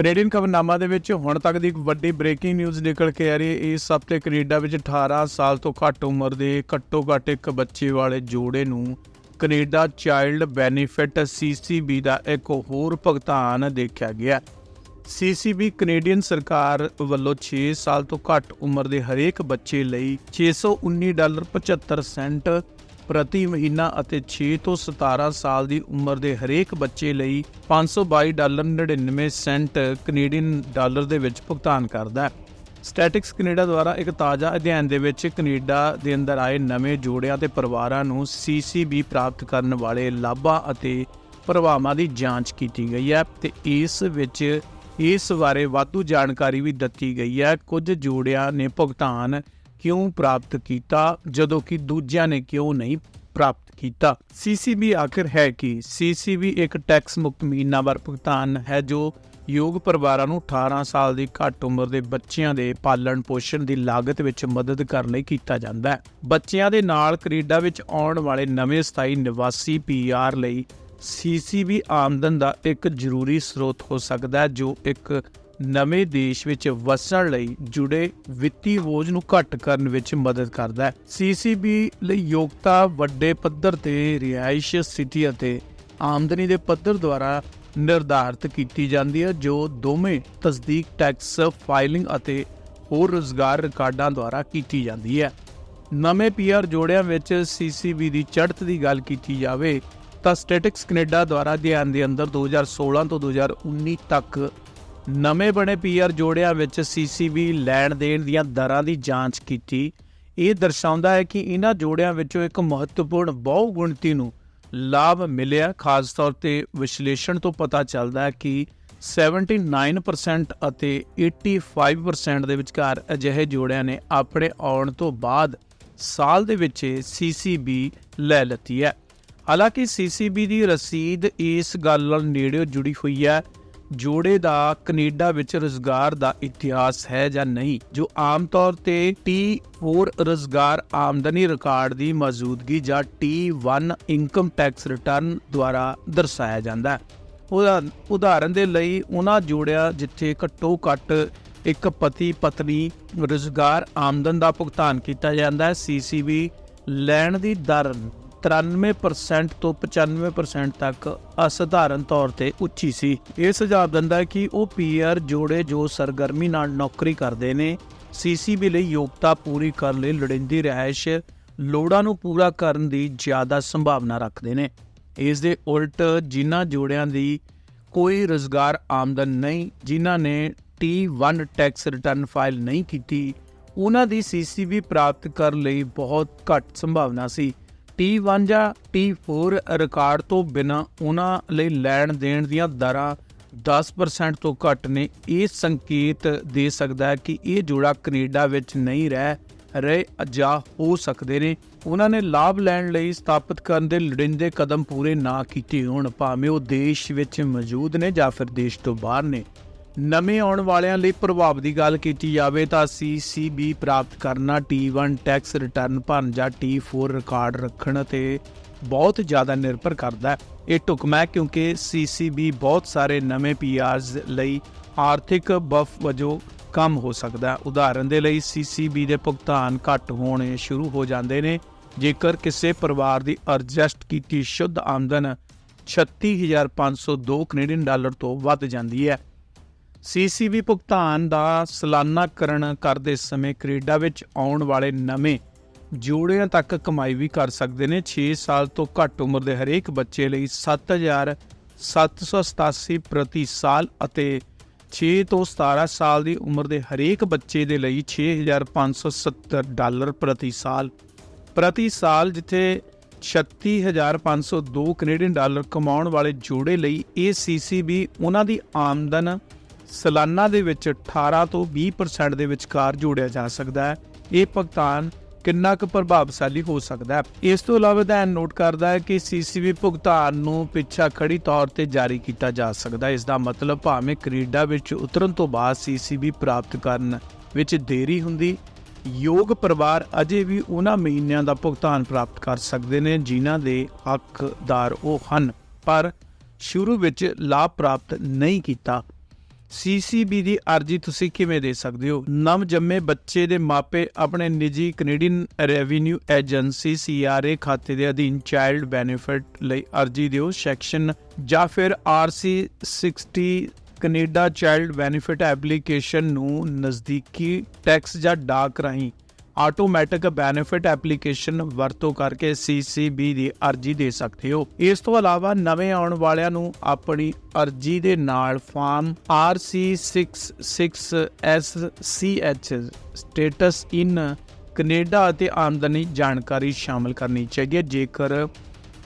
Canadian ਖਬਰਨਾਮਾ ਦੇ ਵਿੱਚ ਹੁਣ ਤੱਕ ਦੀ ਇੱਕ ਵੱਡੀ ਬ੍ਰੇਕਿੰਗ ਨਿਊਜ਼ ਨਿਕਲ ਕੇ ਆ ਰਹੀ ਹੈ। ਇਸ ਹਫ਼ਤੇ ਕੈਨੇਡਾ ਵਿੱਚ 18 ਸਾਲ ਤੋਂ ਘੱਟ ਉਮਰ ਦੇ ਘੱਟੋ ਘੱਟ ਇੱਕ ਬੱਚੇ ਵਾਲੇ ਜੋੜੇ ਨੂੰ ਕੈਨੇਡਾ ਚਾਈਲਡ ਬੈਨੀਫਿਟ CCB ਦਾ ਇੱਕ ਹੋਰ ਭੁਗਤਾਨ ਦੇਖਿਆ ਗਿਆ। CCB ਕੈਨੇਡੀਅਨ ਸਰਕਾਰ ਵੱਲੋਂ 6 ਸਾਲ ਤੋਂ ਘੱਟ ਉਮਰ ਦੇ ਹਰੇਕ ਬੱਚੇ ਲਈ 619 ਡਾਲਰ 75 ਸੈਂਟ ਪ੍ਰਤੀ ਮਹੀਨਾ ਅਤੇ 6 ਤੋਂ 17 ਸਾਲ ਦੀ ਉਮਰ ਦੇ ਹਰੇਕ ਬੱਚੇ ਲਈ 522 ਡਾਲਰ 99 ਸੈਂਟ ਕੈਨੇਡੀਅਨ ਡਾਲਰ ਦੇ ਵਿੱਚ ਭੁਗਤਾਨ ਕਰਦਾ ਹੈ। ਸਟੈਟਿਕਸ ਕੈਨੇਡਾ ਦੁਆਰਾ ਇੱਕ ਤਾਜ਼ਾ ਅਧਿਐਨ ਦੇ ਵਿੱਚ ਕੈਨੇਡਾ ਦੇ ਅੰਦਰ ਆਏ ਨਵੇਂ ਜੋੜਿਆਂ ਤੇ ਪਰਿਵਾਰਾਂ ਨੂੰ CCB ਪ੍ਰਾਪਤ ਕਰਨ ਵਾਲੇ ਲਾਭਾਂ ਅਤੇ ਪ੍ਰਭਾਵਾਂ ਦੀ ਜਾਂਚ ਕੀਤੀ ਗਈ ਹੈ ਤੇ ਇਸ ਵਿੱਚ ਇਸ ਬਾਰੇ ਵਾਧੂ ਜਾਣਕਾਰੀ ਵੀ ਦਿੱਤੀ ਗਈ ਹੈ। ਕੁਝ ਜੋੜਿਆਂ ਨੇ ਭੁਗਤਾਨ ਕਿਉਂ ਪ੍ਰਾਪਤ ਕੀਤਾ, ਜਦੋਂ ਕਿ ਦੂਜਿਆਂ ਨੇ ਕਿਉਂ ਨਹੀਂ ਪ੍ਰਾਪਤ ਕੀਤਾ? CCB ਆਖਿਰ ਹੈ ਕਿ? CCB ਇੱਕ ਟੈਕਸ ਮੁਕਤ ਮਹੀਨਾਵਾਰ ਭੁਗਤਾਨ ਹੈ, ਜੋ ਯੋਗ ਪਰਿਵਾਰਾਂ ਨੂੰ 18 ਸਾਲ ਦੀ ਘੱਟ ਉਮਰ ਦੇ ਬੱਚਿਆਂ ਦੇ ਪਾਲਣ ਪੋਸ਼ਣ ਦੀ ਲਾਗਤ ਵਿੱਚ ਮਦਦ ਕਰਨ ਲਈ ਕੀਤਾ ਜਾਂਦਾ ਹੈ। ਬੱਚਿਆਂ ਦੇ ਨਾਲ ਕੈਨੇਡਾ ਵਿੱਚ ਆਉਣ ਵਾਲੇ ਨਵੇਂ ਸਥਾਈ ਨਿਵਾਸੀ PR ਲਈ CCB ਆਮਦਨ ਦਾ ਇੱਕ ਜ਼ਰੂਰੀ ਸਰੋਤ ਹੋ ਸਕਦਾ ਹੈ, ਜੋ ਇੱਕ ਨਵੇਂ ਦੇਸ਼ ਵਿੱਚ ਵਸਣ ਲਈ ਜੁੜੇ ਵਿੱਤੀ ਬੋਝ ਨੂੰ ਘੱਟ ਕਰਨ ਵਿੱਚ ਮਦਦ ਕਰਦਾ ਹੈ। CCB ਲਈ ਯੋਗਤਾ ਵੱਡੇ ਪੱਧਰ ਤੇ ਰਿਹਾਇਸ਼ ਸਥਿਤੀ ਅਤੇ ਆਮਦਨੀ ਦੇ ਪੱਧਰ ਦੁਆਰਾ ਨਿਰਧਾਰਤ ਕੀਤੀ ਜਾਂਦੀ ਹੈ, ਜੋ ਦੋਵੇਂ ਤਸਦੀਕ ਟੈਕਸ ਫਾਈਲਿੰਗ ਅਤੇ ਹੋਰ ਰੋਜ਼ਗਾਰ ਰਿਕਾਰਡਾਂ ਦੁਆਰਾ ਕੀਤੀ ਜਾਂਦੀ ਹੈ। ਨਵੇਂ ਪੀਆਰ ਜੋੜਿਆਂ ਵਿੱਚ CCB ਦੀ ਚੜ੍ਹਤ ਦੀ ਗੱਲ ਕੀਤੀ ਜਾਵੇ, ਤਾਂ ਸਟੈਟਿਕਸ ਕੈਨੇਡਾ ਦੁਆਰਾ ਅਧਿਐਨ ਦੇ ਅੰਦਰ 2016 ਤੋਂ 2019 ਤੱਕ ਨਵੇਂ ਬਣੇ ਪੀਆਰ ਜੋੜਿਆਂ ਵਿੱਚ CCB ਲੈਣ ਦੇਣ ਦੀਆਂ ਦਰਾਂ ਦੀ ਜਾਂਚ ਕੀਤੀ। ਇਹ ਦਰਸਾਉਂਦਾ ਹੈ ਕਿ ਇਹਨਾਂ ਜੋੜਿਆਂ ਵਿੱਚੋਂ ਇੱਕ ਮਹੱਤਵਪੂਰਨ ਬਹੁਗੁਣਤੀ ਨੂੰ ਲਾਭ ਮਿਲਿਆ। ਖਾਸ ਤੌਰ ਤੇ ਵਿਸ਼ਲੇਸ਼ਣ ਤੋਂ ਪਤਾ ਚੱਲਦਾ ਹੈ ਕਿ 79% ਅਤੇ 85% ਦੇ ਵਿਚਕਾਰ ਅਜਿਹੇ ਜੋੜਿਆਂ ਨੇ ਆਪਣੇ ਆਉਣ ਤੋਂ ਬਾਅਦ ਸਾਲ ਦੇ ਵਿੱਚ CCB ਲੈ ਲਤੀ ਹੈ। ਹਾਲਾਂਕਿ CCB ਦੀ ਰਸੀਦ ਇਸ ਗੱਲ ਨਾਲ ਨੇੜਿਓਂ ਜੁੜੀ ਹੋਈ ਹੈ ਜੋੜੇ ਦਾ ਕੈਨੇਡਾ ਵਿੱਚ ਰੋਜ਼ਗਾਰ ਦਾ ਇਤਿਹਾਸ ਹੈ ਜਾਂ ਨਹੀਂ, ਜੋ ਆਮ ਤੌਰ ਤੇ T4 ਰੋਜ਼ਗਾਰ ਆਮਦਨੀ ਰਿਕਾਰਡ ਦੀ ਮੌਜੂਦਗੀ ਜਾਂ T1 ਇਨਕਮ ਟੈਕਸ ਰਿਟਰਨ ਦੁਆਰਾ ਦਰਸਾਇਆ ਜਾਂਦਾ ਹੈ। ਉਦਾਹਰਨ ਦੇ ਲਈ, ਉਹਨਾਂ ਜੋੜਿਆ ਜਿੱਥੇ ਘੱਟੋ ਘੱਟ ਇੱਕ ਪਤੀ ਪਤਨੀ ਰੋਜ਼ਗਾਰ ਆਮਦਨ ਦਾ ਭੁਗਤਾਨ ਕੀਤਾ ਜਾਂਦਾ ਹੈ CCB ਲੈਣ ਦੀ ਦਰ 93% ਤੋਂ 95% ਤੱਕ ਅਸਧਾਰਨ ਤੌਰ ਤੇ ਉੱਚੀ ਸੀ। ਇਹ ਸੁਝਾਅ ਦਿੰਦਾ ਹੈ ਕਿ ਉਹ ਪੀਆਰ ਜੋੜੇ ਜੋ ਸਰਗਰਮੀ ਨਾਲ ਨੌਕਰੀ ਕਰਦੇ ਨੇ ਸੀਸੀਬੀ ਲਈ ਯੋਗਤਾ ਪੂਰੀ ਕਰਨ ਲਈ ਲੋੜੀਂਦੀ ਰਿਹਾਇਸ਼ ਲੋੜਾਂ ਨੂੰ ਪੂਰਾ ਕਰਨ ਦੀ ਜ਼ਿਆਦਾ ਸੰਭਾਵਨਾ ਰੱਖਦੇ ਨੇ। ਇਸ ਦੇ ਉਲਟ ਜਿਨ੍ਹਾਂ ਜੋੜਿਆਂ ਦੀ ਕੋਈ ਰੋਜ਼ਗਾਰ ਆਮਦਨ ਨਹੀਂ, ਜਿਨ੍ਹਾਂ ਨੇ T1 ਟੈਕਸ ਰਿਟਰਨ ਫਾਈਲ ਨਹੀਂ ਕੀਤੀ, ਉਹਨਾਂ ਦੀ ਸੀਸੀਬੀ ਪ੍ਰਾਪਤ ਕਰਨ ਲਈ ਬਹੁਤ ਘੱਟ ਸੰਭਾਵਨਾ ਸੀ। T1 ਜਾਂ T4 ਰਿਕਾਰਡ ਤੋਂ ਬਿਨਾਂ ਉਹਨਾਂ ਲਈ ਲੈਣ ਦੇਣ ਦੀਆਂ ਦਰਾਂ 10% ਤੋਂ ਘੱਟ ਨੇ। ਇਹ ਸੰਕੇਤ ਦੇ ਸਕਦਾ ਹੈ ਕਿ ਇਹ ਜੋੜਾ ਕੈਨੇਡਾ ਵਿੱਚ ਨਹੀਂ ਰਹਿ ਰਹੇ ਜਾਂ ਹੋ ਸਕਦੇ ਨੇ। ਉਹਨਾਂ ਨੇ ਲਾਭ ਲੈਣ ਲਈ ਸਥਾਪਿਤ ਕਰਨ ਦੇ ਲੋੜੀਂਦੇ ਕਦਮ ਪੂਰੇ ਨਾ ਕੀਤੇ ਹੋਣ। ਭਾਵੇਂ ਉਹ ਦੇਸ਼ ਵਿੱਚ ਮੌਜੂਦ ਨੇ ਜਾਂ ਫਿਰ ਦੇਸ਼ ਤੋਂ ਬਾਹਰ ਨੇ। ਨਵੇਂ ਆਉਣ ਵਾਲਿਆਂ ਲਈ ਪ੍ਰਭਾਵ ਦੀ ਗੱਲ ਕੀਤੀ ਜਾਵੇ ਤਾਂ CCB ਪ੍ਰਾਪਤ ਕਰਨਾ T1 ਟੈਕਸ ਰਿਟਰਨ ਭਰਨ ਜਾਂ T4 ਰਿਕਾਰਡ ਰੱਖਣ ਤੇ ਬਹੁਤ ਜ਼ਿਆਦਾ ਨਿਰਭਰ ਕਰਦਾ ਹੈ। ਇਹ ਢੁਕਮਾ ਹੈ ਕਿਉਂਕਿ CCB ਬਹੁਤ ਸਾਰੇ ਨਵੇਂ PRs ਲਈ ਆਰਥਿਕ ਬਫ ਵਜੋਂ ਕੰਮ ਹੋ ਸਕਦਾ ਹੈ। ਉਦਾਹਰਨ ਦੇ ਲਈ CCB ਦੇ ਭੁਗਤਾਨ ਘੱਟ ਹੋਣੇ ਸ਼ੁਰੂ ਹੋ ਜਾਂਦੇ ਨੇ। ਜੇਕਰ ਕਿਸੇ ਪਰਿਵਾਰ ਦੀ ਅਡਜਸਟ ਕੀਤੀ ਸ਼ੁੱਧ ਆਮਦਨ 36502 ਕੈਨੇਡੀਅਨ ਡਾਲਰ ਤੋਂ ਵੱਧ ਜਾਂਦੀ ਹੈ ਸੀਸੀਬੀ ਭੁਗਤਾਨ ਦਾ ਸਾਲਾਨਾਕਰਨ ਕਰਦੇ ਸਮੇਂ ਕੈਨੇਡਾ ਵਿੱਚ ਆਉਣ ਵਾਲੇ ਨਵੇਂ ਜੋੜਿਆਂ ਤੱਕ ਕਮਾਈ ਵੀ ਕਰ ਸਕਦੇ ਨੇ। 6 ਸਾਲ ਤੋਂ ਘੱਟ ਉਮਰ ਦੇ ਹਰੇਕ ਬੱਚੇ ਲਈ 7787 ਪ੍ਰਤੀ ਸਾਲ ਅਤੇ 6 ਤੋਂ 17 ਸਾਲ ਦੀ ਉਮਰ ਦੇ ਹਰੇਕ ਬੱਚੇ ਦੇ ਲਈ 6570 ਡਾਲਰ ਪ੍ਰਤੀ ਸਾਲ। ਪ੍ਰਤੀ ਸਾਲ ਜਿੱਥੇ 36502 ਕੈਨੇਡੀਅਨ ਡਾਲਰ ਕਮਾਉਣ ਵਾਲੇ ਜੋੜੇ ਲਈ ਇਹ ਸੀਸੀਬੀ ਉਹਨਾਂ ਦੀ ਆਮਦਨ ਸਾਲਾਨਾ ਦੇ ਵਿੱਚ 18 ਤੋਂ 20% ਦੇ ਵਿਚਕਾਰ ਜੋੜਿਆ ਜਾ ਸਕਦਾ ਹੈ। ਇਹ ਭੁਗਤਾਨ ਕਿੰਨਾ ਕੁ ਪ੍ਰਭਾਵਸ਼ਾਲੀ ਹੋ ਸਕਦਾ ਹੈ? ਇਸ ਤੋਂ ਇਲਾਵਾ ਅਧਿਐਨ ਨੋਟ ਕਰਦਾ ਹੈ ਕਿ ਸੀਸੀਬੀ ਭੁਗਤਾਨ ਨੂੰ ਪਿੱਛਾ ਖੜੀ ਤੌਰ ਤੇ ਜਾਰੀ ਕੀਤਾ ਜਾ ਸਕਦਾ ਹੈ। ਇਸ ਦਾ ਮਤਲਬ ਭਾਵੇਂ ਕੈਨੇਡਾ ਵਿੱਚ ਉਤਰਨ ਤੋਂ ਬਾਅਦ ਸੀਸੀਬੀ ਪ੍ਰਾਪਤ ਕਰਨ ਵਿੱਚ ਦੇਰੀ ਹੁੰਦੀ, ਯੋਗ ਪਰਿਵਾਰ ਅਜੇ ਵੀ ਉਹਨਾਂ ਮਹੀਨਿਆਂ ਦਾ ਭੁਗਤਾਨ ਪ੍ਰਾਪਤ ਕਰ ਸਕਦੇ ਨੇ ਜਿਨ੍ਹਾਂ ਦੇ ਹੱਕਦਾਰ ਉਹ ਹਨ। ਪਰ ਸ਼ੁਰੂ ਵਿੱਚ ਲਾਭ ਪ੍ਰਾਪਤ ਨਹੀਂ ਕੀਤਾ। ਸੀਸੀਬੀ ਦੀ ਅਰਜ਼ੀ ਤੁਸੀਂ ਕਿਵੇਂ ਦੇ ਸਕਦੇ ਹੋ? ਨਵ ਜੰਮੇ ਬੱਚੇ ਦੇ ਮਾਪੇ ਆਪਣੇ ਨਿੱਜੀ ਕੈਨੇਡੀਅਨ ਰੈਵਨਿਊ ਏਜੰਸੀ ਸੀਆਰਏ ਖਾਤੇ ਦੇ ਅਧੀਨ ਚਾਈਲਡ ਬੈਨੀਫਿਟ ਲਈ ਅਰਜ਼ੀ ਦਿਓ। ਸੈਕਸ਼ਨ ਜਾਂ ਫਿਰ RC 60 Canada child benefit application ਨੂੰ ਨਜ਼ਦੀਕੀ ਟੈਕਸ ਜਾਂ ਡਾਕ ਰਾਹੀਂ ਆਟੋਮੈਟਿਕ ਬੈਨੀਫਿਟ ਐਪਲੀਕੇਸ਼ਨ ਵਰਤੋਂ ਕਰਕੇ ਸੀਸੀਬੀ ਦੀ ਅਰਜ਼ੀ ਦੇ ਸਕਦੇ ਹੋ। ਇਸ ਤੋਂ ਇਲਾਵਾ ਨਵੇਂ ਆਉਣ ਵਾਲਿਆਂ ਨੂੰ ਆਪਣੀ ਅਰਜ਼ੀ ਦੇ ਨਾਲ farm RC66SCH status in Canada ਅਤੇ ਆਮਦਨੀ ਜਾਣਕਾਰੀ ਸ਼ਾਮਲ ਕਰਨੀ ਚਾਹੀਏ ਜੇਕਰ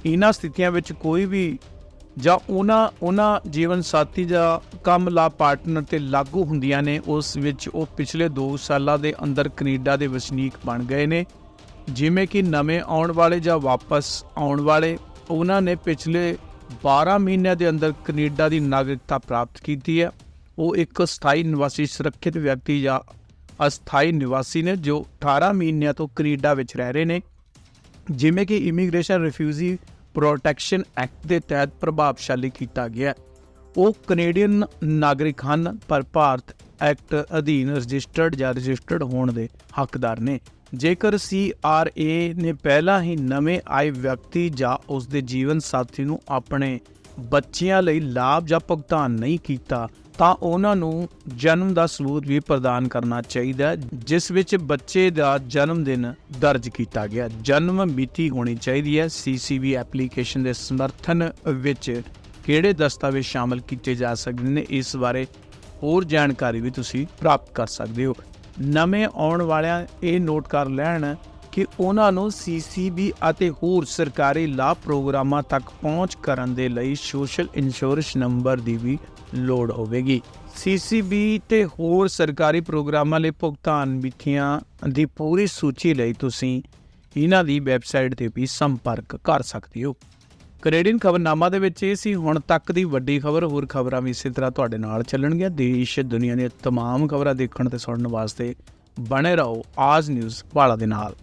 ਇਹਨਾਂ ਸਥਿਤੀਆਂ ਵਿੱਚ ਕੋਈ ਵੀ ਜਾਂ ਉਹਨਾਂ ਉਹਨਾਂ ਜੀਵਨ ਸਾਥੀ ਜਾਂ ਕੰਮ ਲਾ ਪਾਰਟਨਰ ਤੇ ਲਾਗੂ ਹੁੰਦੀਆਂ ਨੇ, ਉਸ ਵਿੱਚ ਉਹ ਪਿਛਲੇ 2 ਸਾਲਾਂ ਦੇ ਅੰਦਰ ਕੈਨੇਡਾ ਦੇ ਵਸਨੀਕ ਬਣ ਗਏ ਨੇ। ਜਿਵੇਂ ਕਿ ਨਵੇਂ ਆਉਣ ਵਾਲੇ ਜਾਂ ਵਾਪਸ ਆਉਣ ਵਾਲੇ, ਉਹਨਾਂ ਨੇ ਪਿਛਲੇ 12 ਮਹੀਨਿਆਂ ਦੇ ਅੰਦਰ ਕੈਨੇਡਾ ਦੀ ਨਾਗਰਿਕਤਾ ਪ੍ਰਾਪਤ ਕੀਤੀ ਹੈ। ਉਹ ਇੱਕ ਸਥਾਈ ਨਿਵਾਸੀ, ਸੁਰੱਖਿਅਤ ਵਿਅਕਤੀ ਜਾਂ ਅਸਥਾਈ ਨਿਵਾਸੀ ਨੇ ਜੋ 18 ਮਹੀਨਿਆਂ ਤੋਂ ਕੈਨੇਡਾ ਵਿੱਚ ਰਹਿ ਰਹੇ ਨੇ। ਜਿਵੇਂ ਕਿ ਇਮੀਗ੍ਰੇਸ਼ਨ ਰਿਫਿਊਜੀ ਪ੍ਰੋਟੈਕਸ਼ਨ ਐਕਟ ਦੇ ਤਹਿਤ ਪ੍ਰਭਾਵਸ਼ਾਲੀ ਕੀਤਾ ਗਿਆ ਉਹ ਕੈਨੇਡੀਅਨ ਨਾਗਰਿਕ ਹਨ, ਪਰ ਭਾਰਤ ਐਕਟ ਅਧੀਨ ਰਜਿਸਟਰਡ ਜਾਂ ਰਜਿਸਟਰਡ ਹੋਣ ਦੇ ਹੱਕਦਾਰ ਨੇ। ਜੇਕਰ ਸੀਆਰਏ ਨੇ ਪਹਿਲਾਂ ਹੀ ਨਵੇਂ ਆਏ ਵਿਅਕਤੀ ਜਾਂ ਉਸ ਦੇ ਜੀਵਨ ਸਾਥੀ ਨੂੰ ਆਪਣੇ ਬੱਚਿਆਂ ਲਈ ਲਾਭ ਜਾਂ ਭੁਗਤਾਨ ਨਹੀਂ ਕੀਤਾ ਤਾਂ ਉਹਨਾਂ ਨੂੰ ਜਨਮ ਦਾ ਸਬੂਤ ਵੀ ਪ੍ਰਦਾਨ ਕਰਨਾ ਚਾਹੀਦਾ ਜਿਸ ਵਿੱਚ ਬੱਚੇ ਦਾ ਜਨਮ ਦਿਨ ਦਰਜ ਕੀਤਾ ਗਿਆ। ਜਨਮ ਮਿਤੀ ਹੋਣੀ ਚਾਹੀਦੀ ਹੈ। ਸੀਸੀਬੀ ਐਪਲੀਕੇਸ਼ਨ ਦੇ ਸਮਰਥਨ ਵਿੱਚ ਕਿਹੜੇ ਦਸਤਾਵੇਜ਼ ਸ਼ਾਮਲ ਕੀਤੇ ਜਾ ਸਕਦੇ ਨੇ, ਇਸ ਬਾਰੇ ਹੋਰ ਜਾਣਕਾਰੀ ਵੀ ਤੁਸੀਂ ਪ੍ਰਾਪਤ ਕਰ ਸਕਦੇ ਹੋ। ਨਵੇਂ ਆਉਣ ਵਾਲਿਆਂ ਇਹ ਨੋਟ ਕਰ ਲੈਣ ਕਿ ਉਹਨਾਂ ਨੂੰ ਸੀਸੀਬੀ ਅਤੇ ਹੋਰ ਸਰਕਾਰੀ ਲਾਭ ਪ੍ਰੋਗਰਾਮਾਂ ਤੱਕ ਪਹੁੰਚ ਕਰਨ ਦੇ ਲਈ ਸੋਸ਼ਲ ਇੰਸ਼ੋਰੈਂਸ ਨੰਬਰ ਦੀ ਵੀ ਲੋੜ ਹੋਵੇਗੀ। ਸੀਸੀਬੀ ਤੇ ਹੋਰ ਸਰਕਾਰੀ ਪ੍ਰੋਗਰਾਮਾਂ ਲਈ ਭੁਗਤਾਨ ਮਿਤੀਆਂ ਦੀ ਪੂਰੀ ਸੂਚੀ ਲਈ ਤੁਸੀਂ ਇਹਨਾਂ ਦੀ ਵੈਬਸਾਈਟ ਤੇ ਵੀ ਸੰਪਰਕ ਕਰ ਸਕਦੇ ਹੋ। ਕੈਨੇਡੀਅਨ ਖਬਰਨਾਮਾ ਦੇ ਵਿੱਚ ਇਹ ਸੀ, ਹੁਣ ਤੱਕ ਦੀ ਵੱਡੀ ਖਬਰ, ਹੋਰ ਖਬਰਾਂ ਵੀ ਇਸੇ ਤਰ੍ਹਾਂ ਤੁਹਾਡੇ ਨਾਲ ਚੱਲਣਗੀਆਂ। ਦੇਸ਼, ਦੁਨੀਆ ਦੀਆਂ ਤਮਾਮ ਖਬਰਾਂ ਦੇਖਣ ਤੇ ਸੁਣਨ ਵਾਸਤੇ ਬਣੇ ਰਹੋ ਆਜ ਨਿਊਜ਼ ਵਾਲਾ ਦੇ ਨਾਲ।